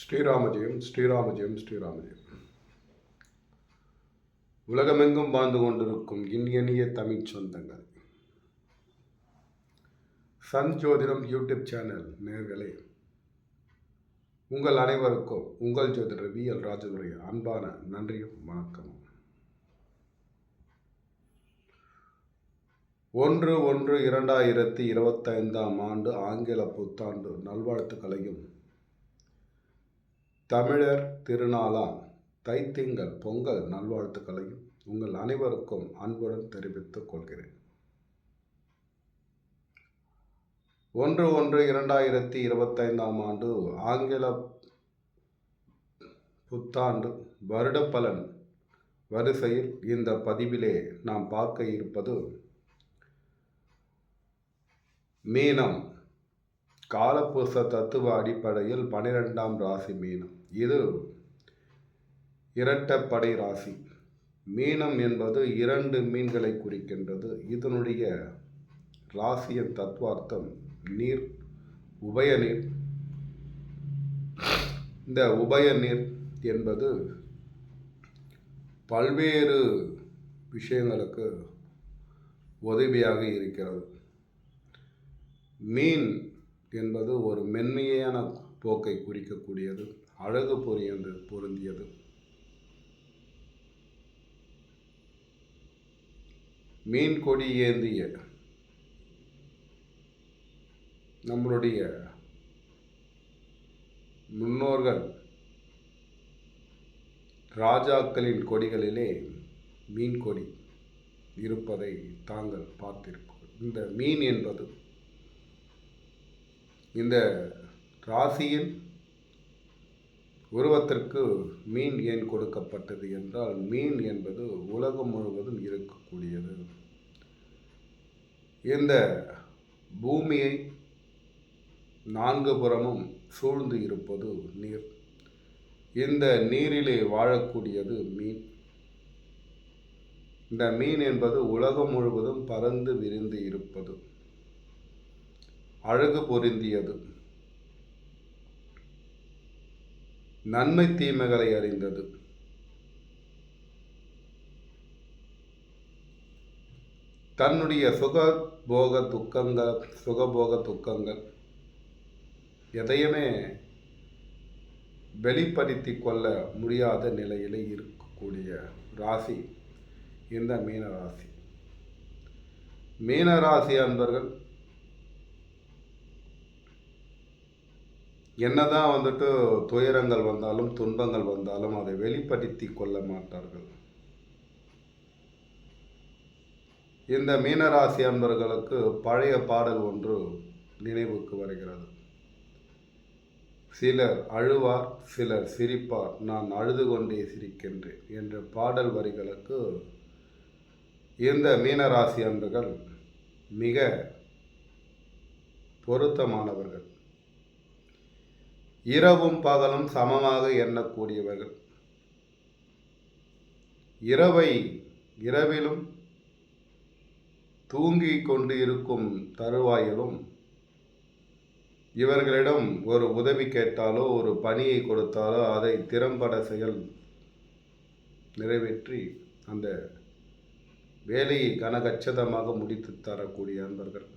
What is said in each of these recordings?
ஸ்ரீராமஜெயம் ஸ்ரீராமஜெயம் ஸ்ரீராமஜெயம். உலகமெங்கும் வாழ்ந்து கொண்டிருக்கும் இனியனிய தமிழ் சொந்தங்கள். சன் ஜோதிடம் யூடியூப் சேனல் நேர்களே உங்கள் அனைவருக்கும் உங்கள் ஜோதிடர் வி. எல். ராஜனுடைய அன்பான நன்றியும் வணக்கமும். ஒன்று ஒன்று இரண்டாயிரத்தி இருபத்தைந்தாம் ஆண்டு ஆங்கில புத்தாண்டு நல்வாழ்த்துக்களையும் தமிழர் திருநாளாம் தைத்திங்கள் பொங்கல் நல்வாழ்த்துக்களையும் உங்கள் அனைவருக்கும் அன்புடன் தெரிவித்துக் கொள்கிறேன். ஒன்று ஒன்று இரண்டாயிரத்தி இருபத்தைந்தாம் ஆண்டு ஆங்கில புத்தாண்டு வருடப்பலன் வரிசையில் இந்த பதிவிலே நாம் பார்க்க இருப்பது மீனம். காலபூச தத்துவ அடிப்படையில் பனிரெண்டாம் ராசி மீனம். இது இரட்டப்படை ராசி. மீனம் என்பது இரண்டு மீன்களை குறிக்கின்றது. இதனுடைய ராசியின் தத்துவார்த்தம் நீர் உபய நீர். இந்த உபய நீர் என்பது பல்வேறு விஷயங்களுக்கு உதவியாக இருக்கிறது. மீன் என்பது ஒரு மென்மையான போக்கை குறிக்கக்கூடியது. அழகு பொரியந்து பொருந்தியது. மீன் கொடி ஏந்திய நம்மளுடைய முன்னோர்கள் ராஜாக்களின் கொடிகளிலே மீன் கொடி இருப்பதை தாங்கள் பார்த்திருப்போம். இந்த மீன் என்பது இந்த ராசியின் உருவத்திற்கு மீன் ஏன் கொடுக்கப்பட்டது என்றால் மீன் என்பது உலகம் முழுவதும் இருக்கக்கூடியது. இந்த பூமியை நான்கு புறமும் சூழ்ந்து இருப்பது நீர். இந்த நீரிலே வாழக்கூடியது மீன். இந்த மீன் என்பது உலகம் முழுவதும் பறந்து விரிந்து இருப்பது. அழகு பொருந்தியது. நன்மை தீமைகளை அறிந்தது. தன்னுடைய சுக போக துக்கங்கள் சுகபோக துக்கங்கள் எதையுமே வெளிப்படுத்தி கொள்ள முடியாத நிலையில் இருக்கக்கூடிய ராசி இந்த மீன ராசி மீன ராசி அன்பர்கள் என்னதான் வந்துட்டு துயரங்கள் வந்தாலும் துன்பங்கள் வந்தாலும் அதை வெளிப்படுத்தி கொள்ள மாட்டார்கள். இந்த மீனராசி அன்பர்களுக்கு பழைய பாடல் ஒன்று நினைவுக்கு வருகிறது. சிலர் அழுவார் சிலர் சிரிப்பார் நான் அழுது கொண்டே சிரிக்கின்றேன் என்ற பாடல் வரிகளுக்கு இந்த மீனராசி அன்புகள் மிக பொருத்தமானவர்கள். இரவும் பகலும் சமமாக எண்ணக்கூடியவர்கள். இரவை இரவிலும் தூங்கிக் கொண்டு இருக்கும் தருவாயிலும் இவர்களிடம் ஒரு உதவி கேட்டாலோ ஒரு பணியை கொடுத்தாலோ அதை திறம்பட செயல் நிறைவேற்றி அந்த வேலையை கனகச்சிதமாக முடித்து தரக்கூடிய அன்பர்கள்.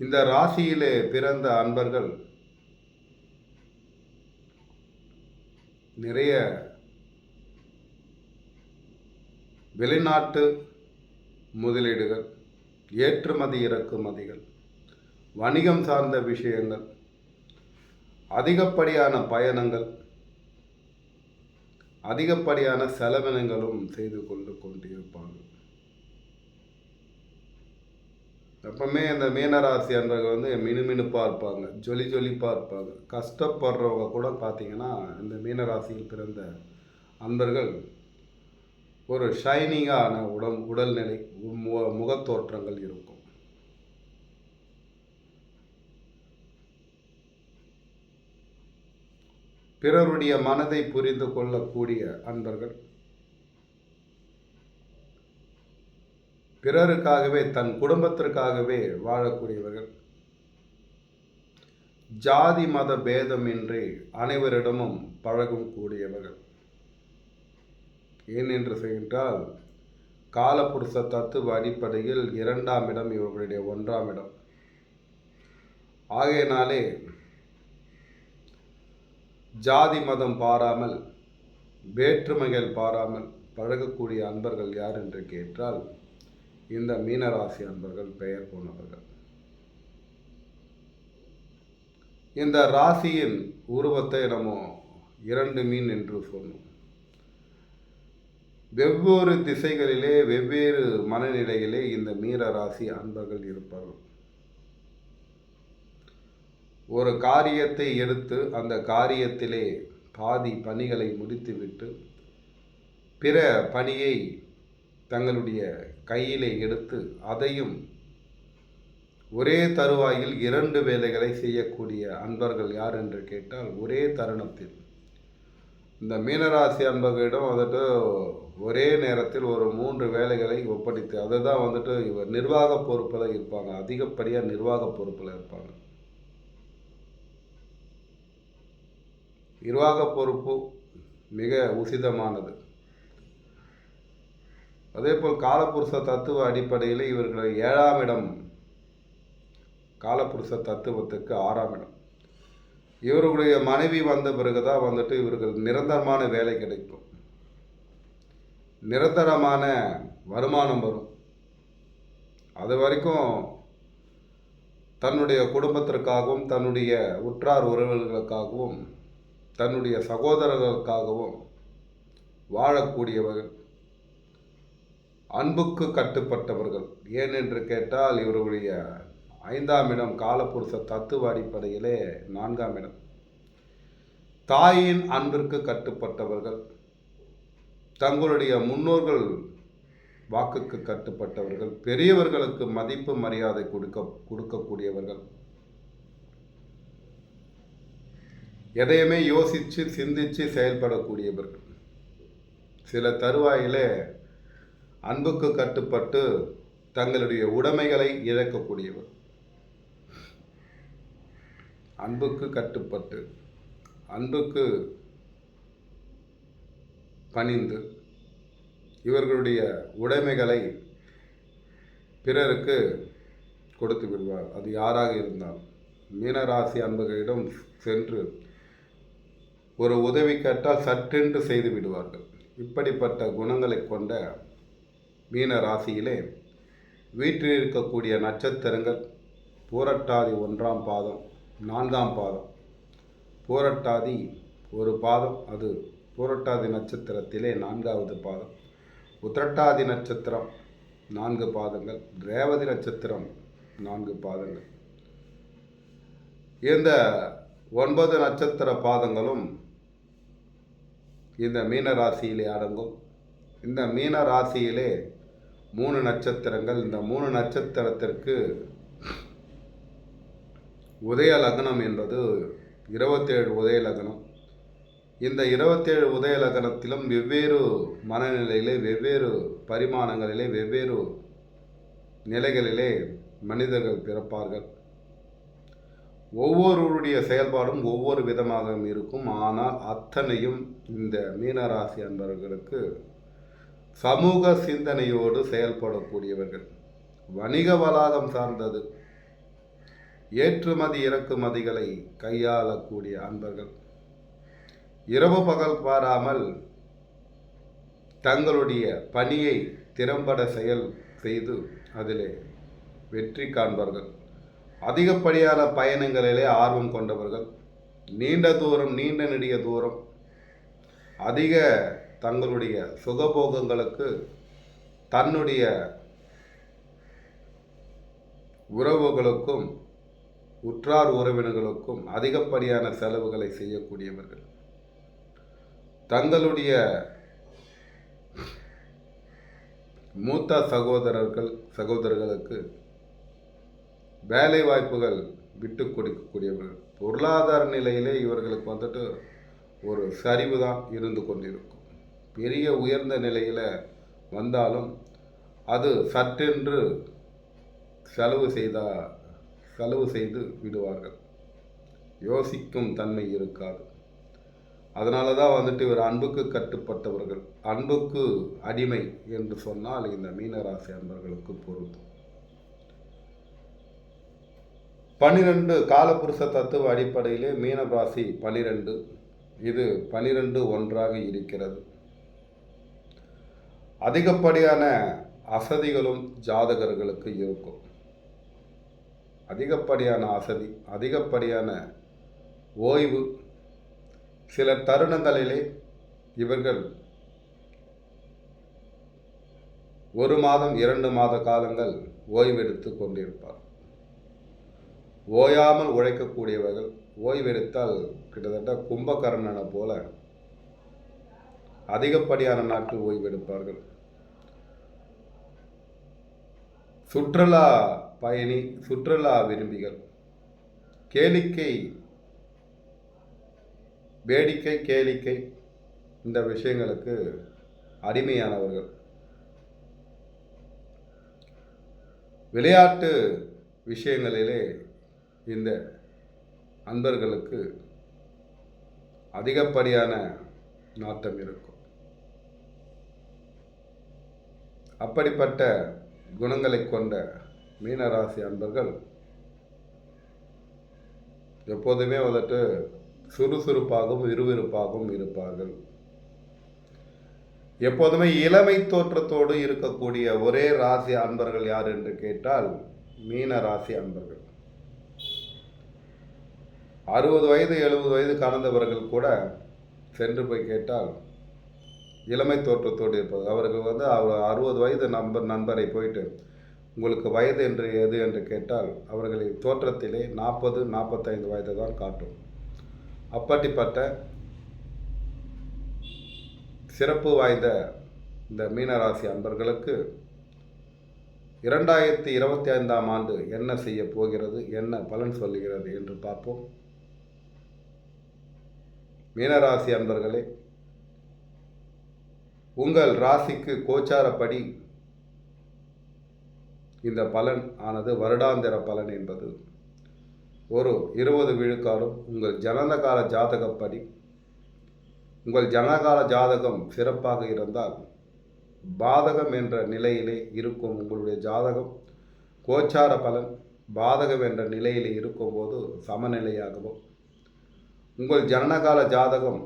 இந்த ராசியிலே பிறந்த அன்பர்கள் நிறைய வெளிநாட்டு முதலீடுகள் ஏற்றுமதி இறக்குமதிகள் வணிகம் சார்ந்த விஷயங்கள் அதிகப்படியான பயணங்கள் அதிகப்படியான செலவினங்களும் செய்து கொண்டு கொண்டிருப்பாங்க எப்பவுமே இந்த மீனராசி அன்பர்கள் வந்து மினுமினுப்பாக இருப்பாங்க ஜொலி ஜொலிப்பாக இருப்பாங்க கஷ்டப்படுறவங்க கூட பார்த்தீங்கன்னா இந்த மீனராசியில் பிறந்த அன்பர்கள் ஒரு ஷைனிங்கான உடல் உடல்நிலை மு முகத்தோற்றங்கள் இருக்கும். பிறருடைய மனதை புரிந்து கொள்ளக்கூடிய அன்பர்கள் பிறருக்காகவே தன் குடும்பத்திற்காகவே வாழக்கூடியவர்கள். ஜாதி மத பேதமின்றி அனைவரிடமும் பழகும் கூடியவர்கள். ஏன் என்று செய்கின்றால் காலபுருஷ தத்துவ அடிப்படையில் இரண்டாம் இடம் இவர்களுடைய ஒன்றாம் இடம். ஆகையினாலே ஜாதி மதம் பாராமல் வேற்றுமைகள் பாராமல் பழகக்கூடிய அன்பர்கள் யார் என்று கேட்டால் இந்த மீனராசி அன்பர்கள் பெயர் போனவர்கள். இந்த ராசியின் உருவத்தை நம்ம இரண்டு மீன் என்று சொன்னோம் வெவ்வேறு திசைகளிலே வெவ்வேறு மனநிலையிலே இந்த மீன ராசி அன்பர்கள் இருப்பார்கள். ஒரு காரியத்தை எடுத்து அந்த காரியத்திலே பாதி பணிகளை முடித்துவிட்டு பிற பணியை தங்களுடைய கையிலே எடுத்து அதையும் ஒரே தருவாயில் இரண்டு வேலைகளை செய்யக்கூடிய அன்பர்கள் யார் என்று கேட்டால் ஒரே தருணத்தில். இந்த மீனராசி அன்பர்களிடம் வந்துட்டு ஒரே நேரத்தில் ஒரு மூன்று வேலைகளை ஒப்படைத்து அதுதான் வந்துட்டு இவர் நிர்வாக பொறுப்பில் இருப்பாங்க. அதிகப்படியாக நிர்வாக பொறுப்பில் இருப்பாங்க. நிர்வாக பொறுப்பு மிக உசிதமானது. அதேபோல் காலபுருஷ தத்துவ அடிப்படையில் இவர்கள் ஏழாம் இடம் காலபுருஷ தத்துவத்துக்கு ஆறாம் இடம். இவர்களுடைய மனைவி வந்த பிறகு தான் வந்துட்டு இவர்கள் நிரந்தரமான வேலை கிடைக்கும். நிரந்தரமான வருமானம் வரும். அது வரைக்கும் தன்னுடைய குடும்பத்திற்காகவும் தன்னுடைய உற்றார் உறவுகளுக்காகவும் தன்னுடைய சகோதரர்களுக்காகவும் வாழக்கூடியவர்கள் அன்புக்கு கட்டுப்பட்டவர்கள். ஏன் என்று கேட்டால் இவருடைய ஐந்தாம் இடம் காலப்புருஷ தத்துவ அடிப்படையிலே நான்காம் இடம். தாயின் அன்பிற்கு கட்டுப்பட்டவர்கள். தங்களுடைய முன்னோர்கள் வாக்குக்கு கட்டுப்பட்டவர்கள். பெரியவர்களுக்கு மதிப்பு மரியாதை கொடுக்க கொடுக்கக்கூடியவர்கள். எதையுமே யோசித்து சிந்தித்து செயல்படக்கூடியவர்கள். சில தருவாயிலே அன்புக்கு கட்டுப்பட்டு தங்களுடைய உடைமைகளை இழக்கக்கூடியவர். அன்புக்கு கட்டுப்பட்டு அன்புக்கு பணிந்து இவர்களுடைய உடைமைகளை பிறருக்கு கொடுத்து விடுவார். அது யாராக இருந்தால் மீனராசி அன்பர்களிடம் சென்று ஒரு உதவி கேட்டால் சட்டென்று செய்து விடுவார்கள். இப்படிப்பட்ட குணங்களை கொண்ட மீன ராசியிலே வீட்டில் இருக்கக்கூடிய நட்சத்திரங்கள் பூரட்டாதி ஒன்றாம் பாதம் நான்காம் பாதம். பூரட்டாதி ஒரு பாதம் அது பூரட்டாதி நட்சத்திரத்திலே நான்காவது பாதம். உத்திரட்டாதி நட்சத்திரம் நான்கு பாதங்கள் ரேவதி நட்சத்திரம் நான்கு பாதங்கள். இந்த ஒன்பது நட்சத்திர பாதங்களும் இந்த மீன ராசியிலே அடங்கும். இந்த மீன ராசியிலே மூணு நட்சத்திரங்கள். இந்த மூணு நட்சத்திரத்திற்கு உதய லக்னம் என்பது இருபத்தேழு உதய லக்னம். இந்த இருபத்தேழு உதய லக்னத்திலும் வெவ்வேறு மனநிலையிலே வெவ்வேறு பரிமாணங்களிலே வெவ்வேறு நிலைகளிலே மனிதர்கள் பிறப்பார்கள். ஒவ்வொருவருடைய செயல்பாடும் ஒவ்வொரு விதமாக இருக்கும். ஆனால் அத்தனையும் இந்த மீனராசி அன்பர்களுக்கு சமூக சிந்தனையோடு செயல்படக்கூடியவர்கள். வணிக வளாகம் சார்ந்தது. ஏற்றுமதி இறக்குமதிகளை கையாளக்கூடிய அன்பர்கள். இரவு பகல் பாராமல் தங்களுடைய பணியை திறம்பட செயல் செய்து அதிலே வெற்றி காண்பார்கள். அதிகப்படியான பயணங்களிலே ஆர்வம் கொண்டவர்கள். நீண்ட தூரம் நீண்ட நெடிய தூரம். அதிக தங்களுடைய சுகபோகங்களுக்கு தன்னுடைய உறவுகளுக்கும் உற்றார் உறவினர்களுக்கும் அதிகப்படியான செலவுகளை செய்யக்கூடியவர்கள். தங்களுடைய மூத்த சகோதரர்கள் சகோதரர்களுக்கு வேலை வாய்ப்புகள் விட்டு கொடுக்கக்கூடியவர்கள். பொருளாதார நிலையிலே இவர்களுக்கு வந்துட்டு ஒரு சரிவு தான் இருந்து கொண்டிருக்கும். பெரிய உயர்ந்த நிலையில் வந்தாலும் அது சட்டென்று செலவு செய்தா செலவு செய்து விடுவார்கள். யோசிக்கும் தன்மை இருக்காது. அதனால தான் வந்துட்டு இவர் அன்புக்கு கட்டுப்பட்டவர்கள். அன்புக்கு அடிமை என்று சொன்னால் இந்த மீனராசி அன்பர்களுக்கு பொருந்தும். பன்னிரெண்டு காலபுருஷ தத்துவ அடிப்படையிலே மீனராசி பனிரெண்டு இது பனிரெண்டு ஒன்றாக இருக்கிறது. அதிகப்படியான அசதிகளும் ஜாதகர்களுக்கு இருக்கும். அதிகப்படியான அசதி அதிகப்படியான ஓய்வு சில தருணங்களிலே இவர்கள் ஒரு மாதம் இரண்டு மாத காலங்கள் ஓய்வெடுத்து கொண்டிருப்பார். ஓயாமல் உழைக்கக்கூடியவர்கள் ஓய்வெடுத்தால் கிட்டத்தட்ட கும்பகர்ணனை போல அதிகப்படியான நாட்கள் ஓய்வெடுப்பார்கள். சுற்றுலா பயணி சுற்றுலா விரும்பிகள். கேளிக்கை வேடிக்கை கேளிக்கை இந்த விஷயங்களுக்கு அடிமையானவர்கள். விளையாட்டு விஷயங்களிலே இந்த அன்பர்களுக்கு அதிகப்படியான நாட்டம் இருக்கும். அப்படிப்பட்ட குணங்களை கொண்ட மீனராசி அன்பர்கள் எப்போதுமே வந்துட்டு சுறுசுறுப்பாகவும் விறுவிறுப்பாகவும் இருப்பார்கள். எப்போதுமே இளமை தோற்றத்தோடு இருக்கக்கூடிய ஒரே ராசி அன்பர்கள் யார் என்று கேட்டால் மீன ராசி அன்பர்கள். அறுபது வயது எழுபது வயது கடந்தவர்கள் கூட சென்று போய் கேட்டால் இளமை தோற்றத்தோடு இருப்பது. அவர்கள் வந்து அவர் அறுபது வயது நண்பர் நண்பரை போயிட்டு உங்களுக்கு வயது என்று எது என்று கேட்டால் அவர்களின் தோற்றத்திலே நாற்பது நாற்பத்தைந்து வயது தான் காட்டும். அப்படிப்பட்ட சிறப்பு வாய்ந்த இந்த மீனராசி அன்பர்களுக்கு இரண்டாயிரத்தி இருபத்தி ஐந்தாம் ஆண்டு என்ன செய்ய போகிறது என்ன பலன் சொல்லுகிறது என்று பார்ப்போம். மீனராசி அன்பர்களே உங்கள் ராசிக்கு கோச்சாரப்படி இந்த பலன் ஆனது வருடாந்திர பலன் என்பது. ஒரு இருபது விழுக்காடும் உங்கள் ஜனனகால ஜாதகப்படி உங்கள் ஜனகால ஜாதகம் சிறப்பாக இருந்தால் பாதகம் என்ற நிலையிலே இருக்கும் உங்களுடைய ஜாதகம் கோச்சார பலன் பாதகம் என்ற நிலையிலே இருக்கும்போது சமநிலையாகவும் உங்கள் ஜனனகால ஜாதகம்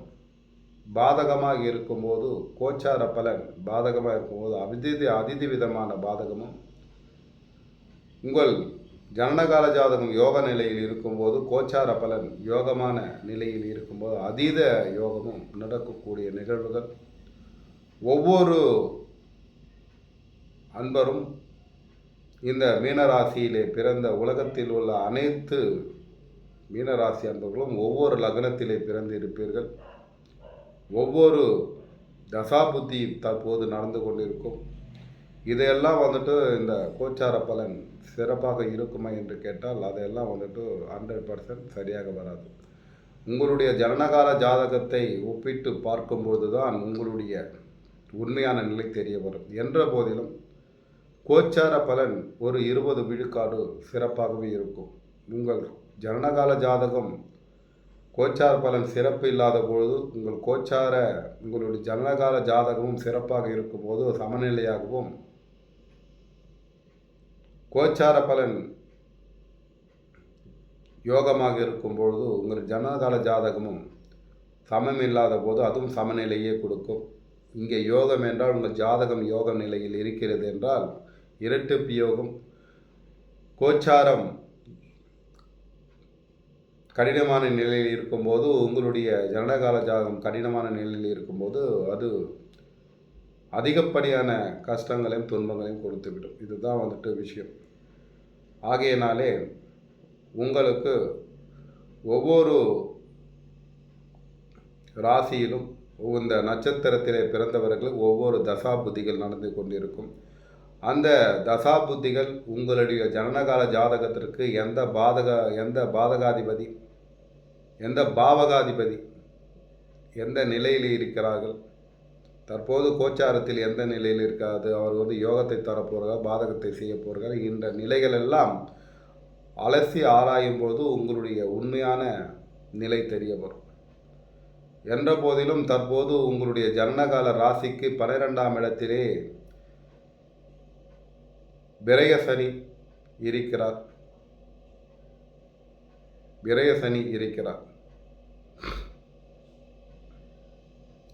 பாதகமாக இருக்கும்போது கோச்சார பலன் பாதகமாக இருக்கும்போது அதிதி அதிதி விதமான பாதகமும். உங்கள் ஜனனகால ஜாதகம் யோக நிலையில் இருக்கும்போது கோச்சார பலன் யோகமான நிலையில் இருக்கும்போது அதீத யோகமும் நடக்கக்கூடிய நிகழ்வுகள். ஒவ்வொரு அன்பரும் இந்த மீனராசியிலே பிறந்த உலகத்தில் உள்ள அனைத்து மீனராசி அன்பர்களும் ஒவ்வொரு லக்னத்திலே பிறந்து இருப்பீர்கள் ஒவ்வொரு தசாபுத்தி தற்போது நடந்து கொண்டிருக்கும். இதையெல்லாம் வந்துட்டு இந்த கோச்சார பலன் சிறப்பாக இருக்குமா என்று கேட்டால் அதையெல்லாம் வந்துட்டு ஹண்ட்ரட் பர்சன்ட் சரியாக வராது. உங்களுடைய ஜனனகால ஜாதகத்தை ஒப்பிட்டு பார்க்கும்போது தான் உங்களுடைய உண்மையான நிலை தெரிய வரும். என்ற போதிலும் கோச்சார பலன் ஒரு இருபது விழுக்காடு சிறப்பாகவே இருக்கும். உங்கள் ஜனனகால ஜாதகம் கோச்சார பலன் சிறப்பு இல்லாத பொழுது உங்கள் கோச்சார உங்களுடைய ஜனனகால ஜாதகமும் சிறப்பாக இருக்கும்போது சமநிலையாகவும் கோச்சார பலன் யோகமாக இருக்கும் பொழுது உங்கள் ஜனகால ஜாதகமும் சமம் இல்லாத போது அதுவும் சமநிலையே கொடுக்கும். இங்கே யோகம் என்றால் உங்கள் ஜாதகம் யோக நிலையில் இருக்கிறது என்றால் இரட்டிப்பு யோகம். கோச்சாரம் கடினமான நிலையில் இருக்கும்போது உங்களுடைய ஜனனகால ஜாதகம் கடினமான நிலையில் இருக்கும்போது அது அதிகப்படியான கஷ்டங்களையும் துன்பங்களையும் கொடுத்துவிடும். இதுதான் வந்துட்டு விஷயம். ஆகையினாலே உங்களுக்கு ஒவ்வொரு ராசியிலும் இந்த நட்சத்திரத்திலே பிறந்தவர்களுக்கு ஒவ்வொரு தசாபுத்திகள் நடந்து கொண்டிருக்கும். அந்த தசாபுத்திகள் உங்களுடைய ஜனனகால ஜாதகத்திற்கு எந்த பாதக எந்த பாதகாதிபதி எந்த பாவகாதிபதி எந்த நிலையில் இருக்கிறார்கள்? தற்போது கோச்சாரத்தில் எந்த நிலையில் இருக்காது? அவர் வந்து யோகத்தை தரப்போகிறார் பாதகத்தை செய்ய போகிறார் இந்த நிலைகள் எல்லாம் அலசி ஆராயும் போது உங்களுடைய உண்மையான நிலை தெரிய வரும் என்ற போதிலும் தற்போது உங்களுடைய ஜன்னகால ராசிக்கு பன்னிரெண்டாம் இடத்திலே விரயசனி இருக்கிறார். விரயசனி இருக்கிறார்.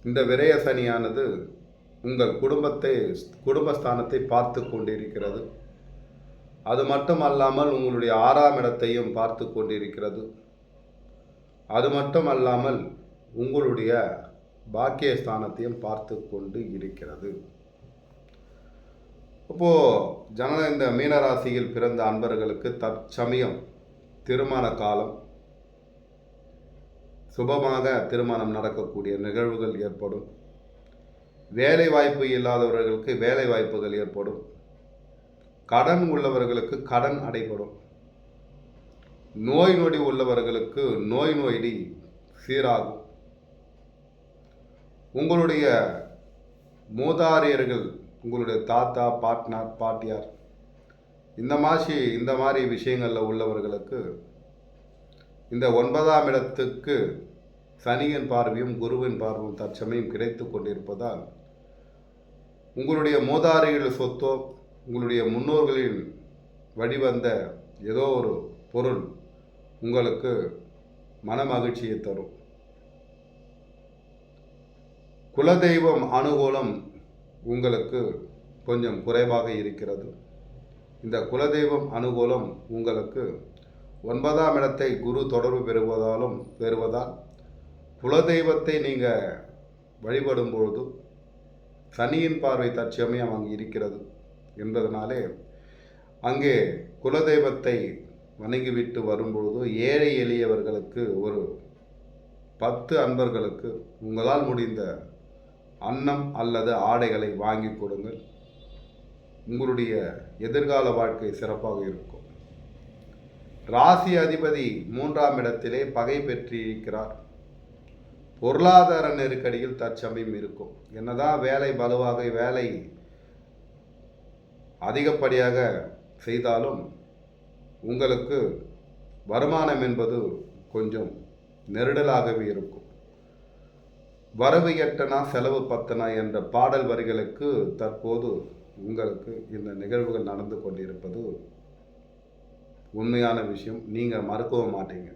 இந்த விரய சனியானது உங்கள் குடும்பத்தை குடும்பஸ்தானத்தை பார்த்து கொண்டிருக்கிறது. அது மட்டும் அல்லாமல் உங்களுடைய ஆறாம் இடத்தையும் பார்த்து கொண்டிருக்கிறது. அது மட்டும் அல்லாமல் உங்களுடைய பாக்கியஸ்தானத்தையும் பார்த்து கொண்டு இருக்கிறது. அப்போது ஜன இந்த மீனராசியில் பிறந்த அன்பர்களுக்கு தற்சமயம் திருமண காலம். சுபமாக திருமணம் நடக்கக்கூடிய நிகழ்வுகள் ஏற்படும். வேலை வாய்ப்பு இல்லாதவர்களுக்கு வேலை வாய்ப்புகள் ஏற்படும். கடன் உள்ளவர்களுக்கு கடன் அடைபடும். நோய் நொடி உள்ளவர்களுக்கு நோய் நொடி சீராகும். உங்களுடைய மூதாரியர்கள் உங்களுடைய தாத்தா பாட்னார் பாட்டியார் இந்த மாதிரி இந்த மாதிரி விஷயங்களில் உள்ளவர்களுக்கு இந்த ஒன்பதாம் இடத்துக்கு சனியின் பார்வையும் குருவின் பார்வையும் தற்சமயம் கிடைத்து கொண்டிருப்பதால் உங்களுடைய மூதாரிகள் சொத்தோ உங்களுடைய முன்னோர்களின் வழிவந்த ஏதோ ஒரு பொருள் உங்களுக்கு மன மகிழ்ச்சியை தரும். குலதெய்வம் அனுகூலம் உங்களுக்கு கொஞ்சம் குறைவாக இருக்கிறது. இந்த குலதெய்வம் அனுகூலம் உங்களுக்கு ஒன்பதாம் இடத்தை குரு தொடர்பு பெறுவதாலும் பெறுவதால் குலதெய்வத்தை நீங்கள் வழிபடும் பொழுது சனியின் பார்வை தற்சமயம் அங்கு இருக்கிறது என்பதனாலே அங்கே குலதெய்வத்தை வணங்கிவிட்டு வரும்பொழுது ஏழை எளியவர்களுக்கு ஒரு பத்து அன்பர்களுக்கு உங்களால் முடிந்த அன்னம் அல்லது ஆடைகளை வாங்கி கொடுங்கள். உங்களுடைய எதிர்கால வாழ்க்கை சிறப்பாக இருக்கும். ராசி அதிபதி மூன்றாம் இடத்திலே பகை பெற்றிருக்கிறார். பொருளாதார நெருக்கடியில் தற்சமயம் இருக்கும். என்னதான் வேலை பலுவாக வேலை அதிகப்படியாக செய்தாலும் உங்களுக்கு வருமானம் என்பது கொஞ்சம் நெருடலாகவே இருக்கும். வரவு எட்டனா செலவு பத்தனா என்ற பாடல் வரிகளுக்கு தற்போது உங்களுக்கு இந்த நிகழ்வுகள் நடந்து கொண்டிருப்பது உண்மையான விஷயம். நீங்கள் மறுக்கவும் மாட்டீங்க.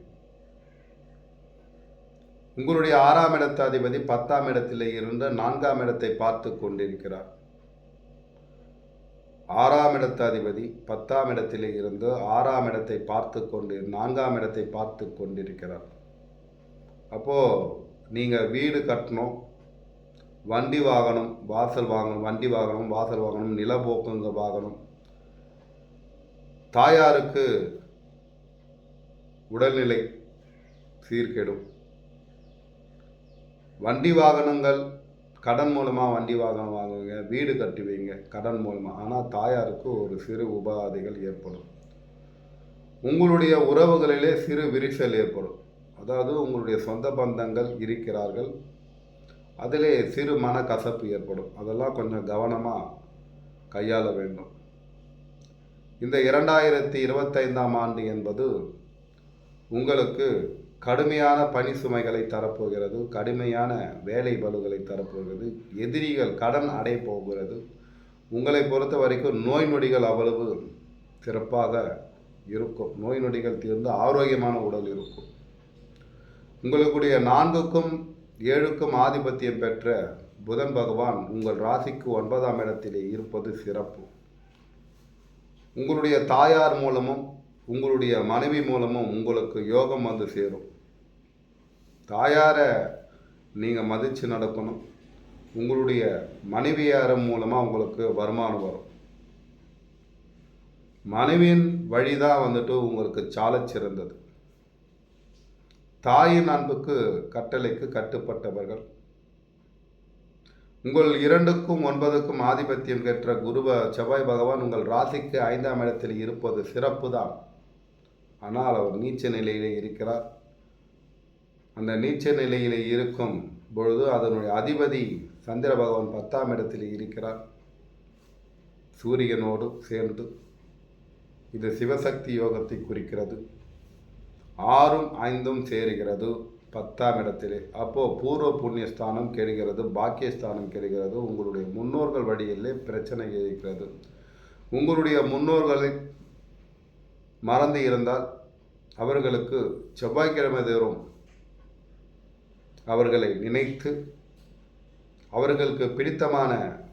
உங்களுடைய ஆறாம் இடத்த அதிபதி பத்தாம் இடத்தில் இருந்து நான்காம் இடத்தை பார்த்து கொண்டிருக்கிறார். ஆறாம் இடத்த அதிபதி பத்தாம் இடத்தில் இருந்து ஆறாம் இடத்தை பார்த்து கொண்டு நான்காம் இடத்தை பார்த்து கொண்டிருக்கிறார். அப்போது நீங்கள் வீடு கட்டணும் வண்டி வாகனம் வாசல் வாங்கணும் வண்டி வாகனம் வாசல் வாங்கணும் நிலப்போக்குங்க வாகனம் தாயாருக்கு உடல்நிலை சீர்கெடும். வண்டி வாகனங்கள் கடன் மூலமாக வண்டி வாகனம் வாங்குவீங்க வீடு கட்டுவீங்க கடன் மூலமாக ஆனால் தாயாருக்கு ஒரு சிறு உபாதைகள் ஏற்படும். உங்களுடைய உறவுகளிலே சிறு விரிசல் ஏற்படும். அதாவது உங்களுடைய சொந்த பந்தங்கள் இருக்கிறார்கள். அதிலே சிறு மனக்கசப்பு ஏற்படும். அதெல்லாம் கொஞ்சம் கவனமாக கையாள வேண்டும். இந்த இரண்டாயிரத்தி இருபத்தைந்தாம் ஆண்டு என்பது உங்களுக்கு கடுமையான பணி சுமைகளை தரப்போகிறது கடுமையான வேலை பலுகளை தரப்போகிறது எதிரிகள் கடன் அடைய போகிறது. உங்களை பொறுத்த வரைக்கும் நோய் நொடிகள் அவ்வளவு சிறப்பாக இருக்கும். நோய் நொடிகள் தீர்ந்து ஆரோக்கியமான உடல் இருக்கும். உங்களுக்குடைய நான்குக்கும் ஏழுக்கும் ஆதிபத்தியம் பெற்ற புதன் பகவான் உங்கள் ராசிக்கு ஒன்பதாம் இடத்திலே இருப்பது சிறப்பு. உங்களுடைய தாயார் மூலமும் உங்களுடைய மனைவி மூலமும் உங்களுக்கு யோகம் வந்து சேரும். தாயாரை நீங்கள் மதித்து நடக்கணும். உங்களுடைய மனைவியார் மூலமாக உங்களுக்கு வருமானம் வரும். மனைவியின் வழி தான் வந்துட்டு உங்களுக்கு சாலச் சிறந்தது. தாயின் அன்புக்கு கட்டளைக்கு கட்டுப்பட்டவர்கள் உங்கள் இரண்டுக்கும் ஒன்பதுக்கும் ஆதிபத்தியம் பெற்ற குருவ செவ்வாய் பகவான் உங்கள் ராசிக்கு ஐந்தாம் இடத்தில் இருப்பது சிறப்பு தான் ஆனால் அவர் நீச்ச நிலையிலே இருக்கிறார். அந்த நீச்ச நிலையிலே இருக்கும் பொழுது அதனுடைய அதிபதி சந்திர பகவான் பத்தாம் இடத்தில் இருக்கிறார். சூரியனோடு சேர்ந்து இது சிவசக்தி யோகத்தை குறிக்கிறது. ஆறும் ஐந்தும் சேருகிறது. பத்தாம் இடத்திலே. அப்போது பூர்வ புண்ணியஸ்தானம் கெடுகிறது பாக்கியஸ்தானம் கெடுகிறது. உங்களுடைய முன்னோர்கள் வழியிலே பிரச்சனை இருக்கிறது. உங்களுடைய முன்னோர்களை மறந்து இருந்தால் அவர்களுக்கு செவ்வாய்க்கிழமை தோறும் அவர்களை நினைத்து அவர்களுக்கு பிடித்தமான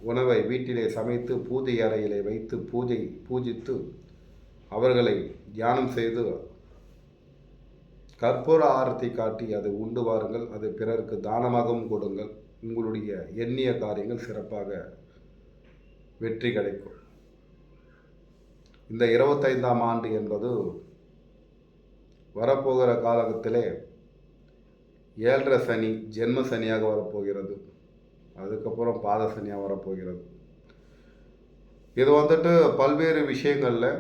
உணவை வீட்டிலே சமைத்து பூஜை அறையிலே வைத்து பூஜை பூஜித்து அவர்களை தியானம் செய்து கற்பூர ஆரத்தி காட்டி அதை உண்டு வாருங்கள் அதை பிறருக்கு தானமாகவும் கொடுங்கள். உங்களுடைய எண்ணிய காரியங்கள் சிறப்பாக வெற்றி கிடைக்கும். இந்த இருபத்தைந்தாம் ஆண்டு என்பது வரப்போகிற காலகத்திலே ஏழரை சனி ஜென்ம சனியாக வரப்போகிறது. அதுக்கப்புறம் பாத சனியாக வரப்போகிறது. இது வந்துட்டு பல்வேறு விஷயங்களில்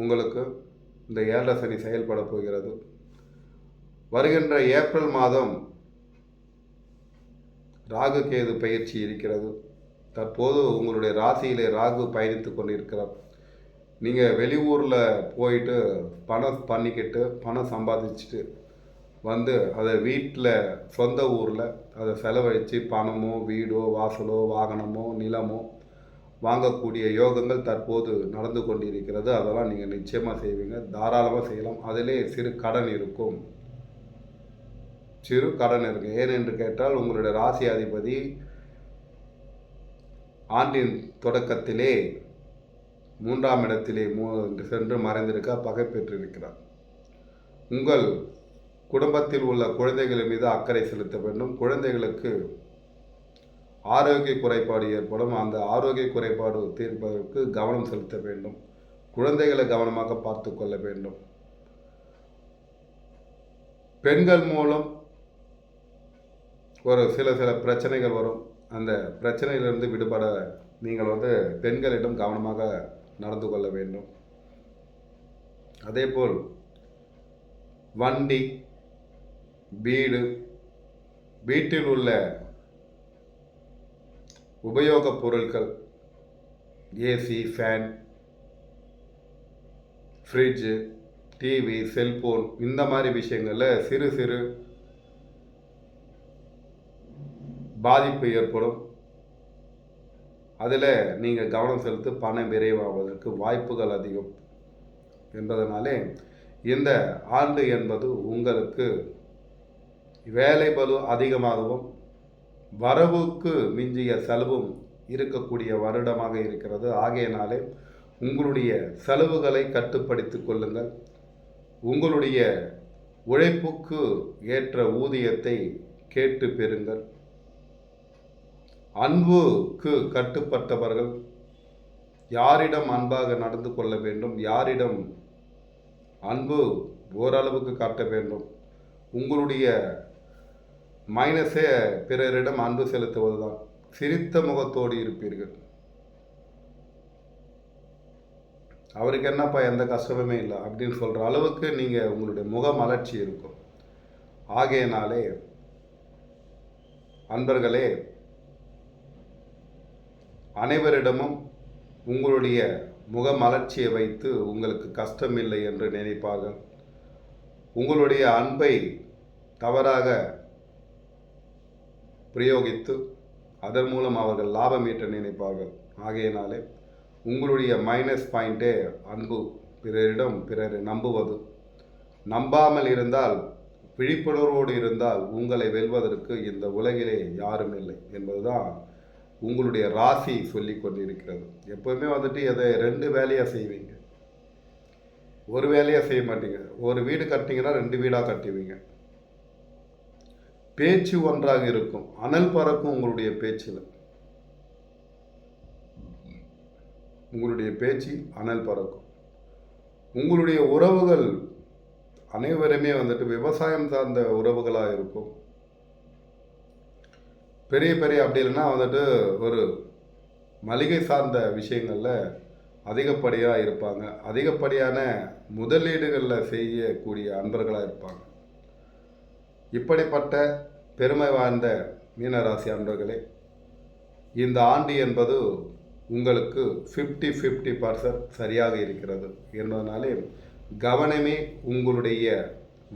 உங்களுக்கு இந்த ஏழரை சனி செயல்பட போகிறது. வருகின்ற ஏப்ரல் மாதம் ராகு கேது பயிற்சி இருக்கிறது. தற்போது உங்களுடைய ராசியிலே ராகு பயணித்து கொண்டிருக்கிறார். நீங்கள் வெளியூரில் போயிட்டு பணம் பண்ணிக்கிட்டு பணம் சம்பாதிச்சுட்டு வந்து அதை வீட்டில் சொந்த ஊரில் அதை செலவழித்து பணமோ வீடோ வாசலோ வாகனமோ நிலமோ வாங்கக்கூடிய யோகங்கள் தற்போது நடந்து கொண்டிருக்கிறது. அதெல்லாம் நீங்கள் நிச்சயமாக செய்வீங்க. தாராளமாக செய்யலாம். அதிலே சிறு கடன் இருக்கும். சிறு கடன் இருக்குது ஏனென்று கேட்டால் உங்களுடைய ராசி அதிபதி ஆண்டின் தொடக்கத்திலே மூன்றாம் இடத்திலே மூ சென்று மறைந்திருக்க பகை பெற்றிருக்கிறார் உங்கள் குடும்பத்தில் உள்ள குழந்தைகள் மீது அக்கறை செலுத்த வேண்டும். குழந்தைகளுக்கு ஆரோக்கிய குறைபாடு ஏற்படும். அந்த ஆரோக்கிய குறைபாடு தீர்ப்பதற்கு கவனம் செலுத்த வேண்டும். குழந்தைகளை கவனமாக பார்த்து கொள்ள வேண்டும். பெண்கள் மூலம் ஒரு சில சில பிரச்சனைகள் வரும். அந்த பிரச்சனையிலிருந்து விடுபட நீங்கள் வந்து பெண்களிடம் கவனமாக நடந்து கொள்ள வேண்டும். அதேபோல் வண்டி வீடு வீட்டில் உள்ள உபயோகப் பொருட்கள் AC fan fridge TV cellphone இந்த மாதிரி விஷயங்களில் சிறு சிறு பாதிப்பு ஏற்படும். அதில் நீங்கள் கவனம் செலுத்தி பணம் விரைவாவதற்கு வாய்ப்புகள் அதிகம். என்பதனாலே இந்த ஆண்டு என்பது உங்களுக்கு வேலை பலு அதிகமாகவும் வரவுக்கு மிஞ்சிய செலவும் இருக்கக்கூடிய வருடமாக இருக்கிறது. ஆகையினாலே உங்களுடைய செலவுகளை கட்டுப்படுத்தி கொள்ளுங்கள். உங்களுடைய உழைப்புக்கு ஏற்ற ஊதியத்தை கேட்டு பெறுங்கள். அன்புக்கு கட்டுப்பட்டவர்கள். யாரிடம் அன்பாக நடந்து கொள்ள வேண்டும் யாரிடம் அன்பு ஓரளவுக்கு காட்ட வேண்டும். உங்களுடைய மைனஸே பிறரிடம் அன்பு செலுத்துவதுதான். சிரித்த முகத்தோடு இருப்பீர்கள். அவருக்கு என்னப்பா எந்த கஷ்டமுமே இல்லை அப்படின்னு சொல்கிற அளவுக்கு நீங்கள் உங்களுடைய முக மலர்ச்சி இருக்கும். ஆகையினாலே அன்பர்களே அனைவரிடமும் உங்களுடைய முகமலர்ச்சியை வைத்து உங்களுக்கு கஷ்டமில்லை என்று நினைப்பார்கள் உங்களுடைய அன்பை தவறாக பிரயோகித்து அதன் மூலம் அவர்கள் லாபம் ஈட்ட நினைப்பார்கள் ஆகையினாலே உங்களுடைய மைனஸ் பாயிண்டே அன்பு பிறரிடம் பிறரை நம்புவது. நம்பாமல் இருந்தால் விழிப்புணர்வோடு இருந்தால் உங்களை வெல்வதற்கு இந்த உலகிலே யாரும் இல்லை என்பதுதான் உங்களுடைய ராசி சொல்லி கொண்டிருக்கிறது. எப்போவுமே வந்துட்டு எதை ரெண்டு வேலையாக செய்வீங்க? ஒரு வேலையாக செய்ய மாட்டீங்க. ஒரு வீடு கட்டிங்கன்னா ரெண்டு வீடாக கட்டுவீங்க. பேச்சு ஒன்றாக இருக்கும். அனல் பறக்கும் உங்களுடைய பேச்சில். உங்களுடைய பேச்சு அனல் பறக்கும். உங்களுடைய உறவுகள் அனைவருமே வந்துட்டு விவசாயம் சார்ந்த உறவுகளாக இருக்கும். பெரிய பெரிய அப்படி இல்லைன்னா வந்துட்டு ஒரு மளிகை சார்ந்த விஷயங்களில் அதிகப்படியாக இருப்பாங்க. அதிகப்படியான முதலீடுகளில் செய்யக்கூடிய அன்பர்களாக இருப்பாங்க. இப்படிப்பட்ட பெருமை வாய்ந்த மீனராசி அன்பர்களே இந்த ஆண்டு என்பது உங்களுக்கு ஃபிஃப்டி ஃபிஃப்டி பர்சன்ட் சரியாக இருக்கிறது என்பதனாலே கவனமே உங்களுடைய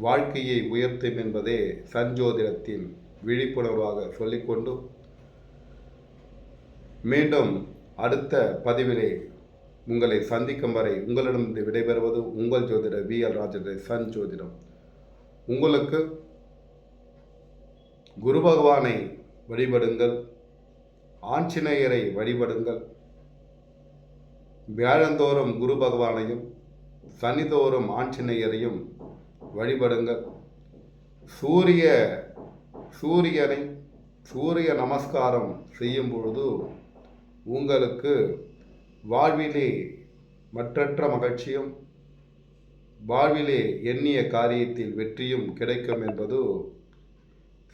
வாழ்க்கையை உயர்த்தும் என்பதே சஞ்சோதிடத்தின் விழிப்புணர்வாக சொல்லிக்கொண்டு மீண்டும் அடுத்த பதிவிலே உங்களை சந்திக்கும் வரை உங்களிடம் விடைபெறுவது உங்கள் ஜோதிடர் வி எல் ராஜேந்திர சன் ஜோதிடம். உங்களுக்கு குரு பகவானை வழிபடுங்கள் ஆஞ்சநேயரை வழிபடுங்கள். வியாழந்தோறும் குரு பகவானையும் சனிதோறும் ஆஞ்சநேயரையும் வழிபடுங்கள். சூரிய சூரியனை சூரிய நமஸ்காரம் செய்யும் பொழுது உங்களுக்கு வாழ்விலே மற்றற்ற மகிழ்ச்சியும் வாழ்விலே எண்ணிய காரியத்தில் வெற்றியும் கிடைக்கும் என்பது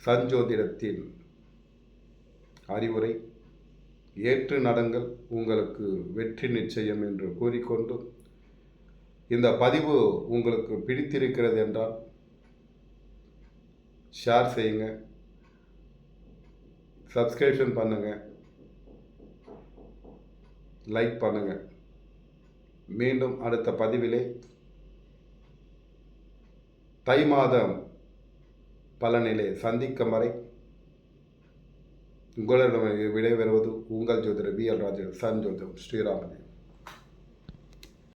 சஞ்சோதிடத்தின் அறிவுரை. ஏற்று நடங்கள் உங்களுக்கு வெற்றி நிச்சயம் என்று கூறிக்கொண்டு இந்த பதிவு உங்களுக்கு பிடித்திருக்கிறது என்றால் ஷேர் செய்யுங்க. சப்ஸ்கிரிப்ஷன் பண்ணுங்கள் லைக் பண்ணுங்கள் மீண்டும் அடுத்த பதிவிலே தை மாதம் பலனிலே சந்திக்கும் வரை உங்களிடம் விடைபெறுவது உங்கள் ஜோதிடர் வி எல் ராஜு சன் ஜோதிடம் ஸ்ரீராமன்